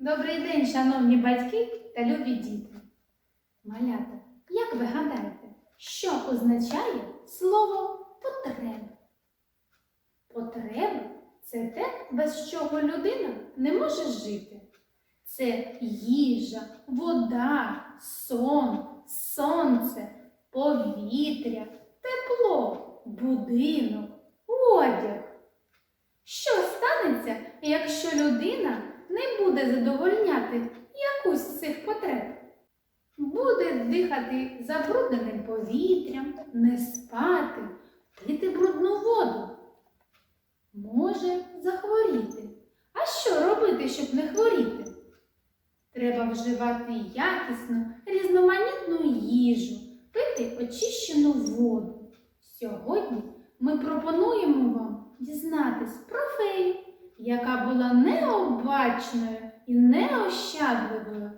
Добрий день, шановні батьки та любі діти. Малята, як ви гадаєте, що означає слово потреба? Потреба це те, без чого людина не може жити. Це їжа, вода, сон, сонце, повітря, тепло, будинок, одяг. Що станеться, якщо людина не буде задовольняти якусь з цих потреб? Буде дихати забрудненим повітрям, не спати, пити брудну воду. Може захворіти. А що робити, щоб не хворіти? Треба вживати якісну, різноманітну їжу, пити очищену воду. Сьогодні ми пропонуємо вам дізнатись про фею, яка була необачною і неощадливою.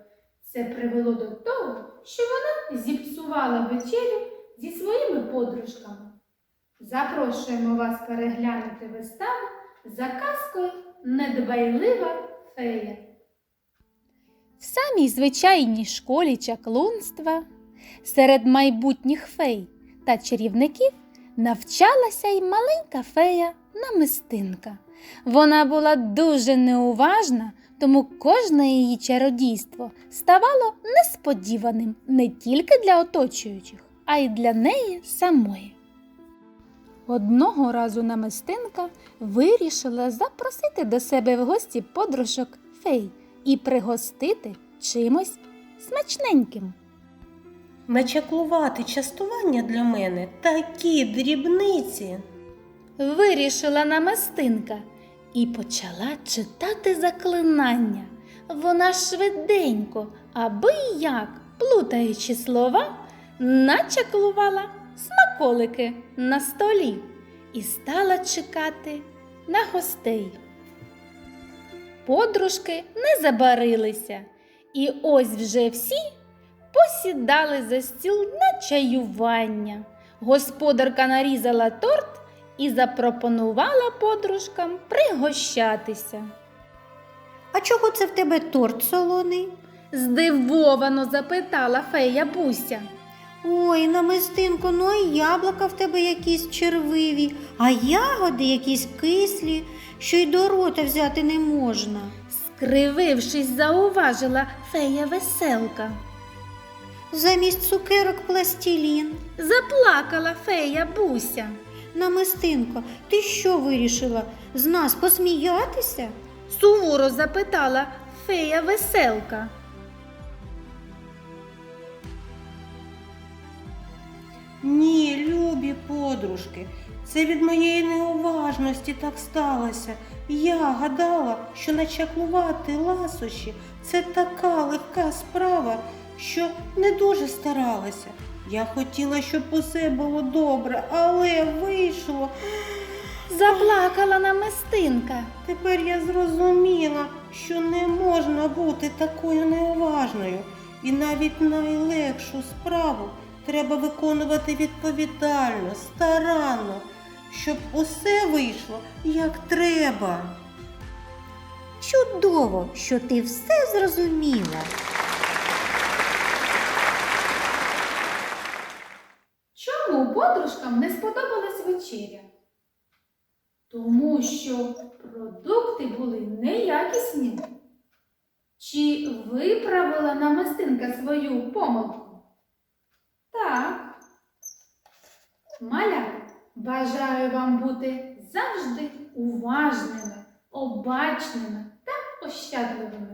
Це привело до того, що вона зіпсувала вечерю зі своїми подружками. Запрошуємо вас переглянути виставу за казкою Недбайлива фея. В самій звичайній школі чаклунства серед майбутніх фей та чарівників навчалася й маленька фея намистинка. Вона була дуже неуважна, тому кожне її чародійство ставало несподіваним не тільки для оточуючих, а й для неї самої. Одного разу намистинка вирішила запросити до себе в гості подружок фей і пригостити чимось смачненьким. Начаклувати частування для мене такі дрібниці. Вирішила намистинка і почала читати заклинання. Вона швиденько, аби як, плутаючи слова, начаклувала смаколики на столі і стала чекати на гостей. Подружки не забарилися, і ось вже всі посідали за стіл на чаювання. Господарка нарізала торт і запропонувала подружкам пригощатися. А чого це в тебе торт солоний? Здивовано запитала фея Буся. Ой, намистинко, ну а яблука в тебе якісь червиві, а ягоди якісь кислі, що й до рота взяти не можна. Скривившись, зауважила фея веселка. Замість цукерок пластилін. Заплакала фея Буся. Намистинко, ти що вирішила? З нас посміятися? Суворо запитала фея веселка. Ні, любі подружки, це від моєї неуважності так сталося. Я гадала, що начаклувати ласощі це така легка справа, що не дуже старалася. Я хотіла, щоб усе було добре, але вийшло. Заплакала намистинка. Тепер я зрозуміла, що не можна бути такою неуважною. І навіть найлегшу справу треба виконувати відповідально, старанно, щоб усе вийшло як треба. Чудово, що ти все зрозуміла. Чому подружкам не сподобалась вечеря? Тому що продукти були неякісні. Чи виправила намистинка свою помилку? Так. Малята, бажаю вам бути завжди уважними, обачними та ощадливими.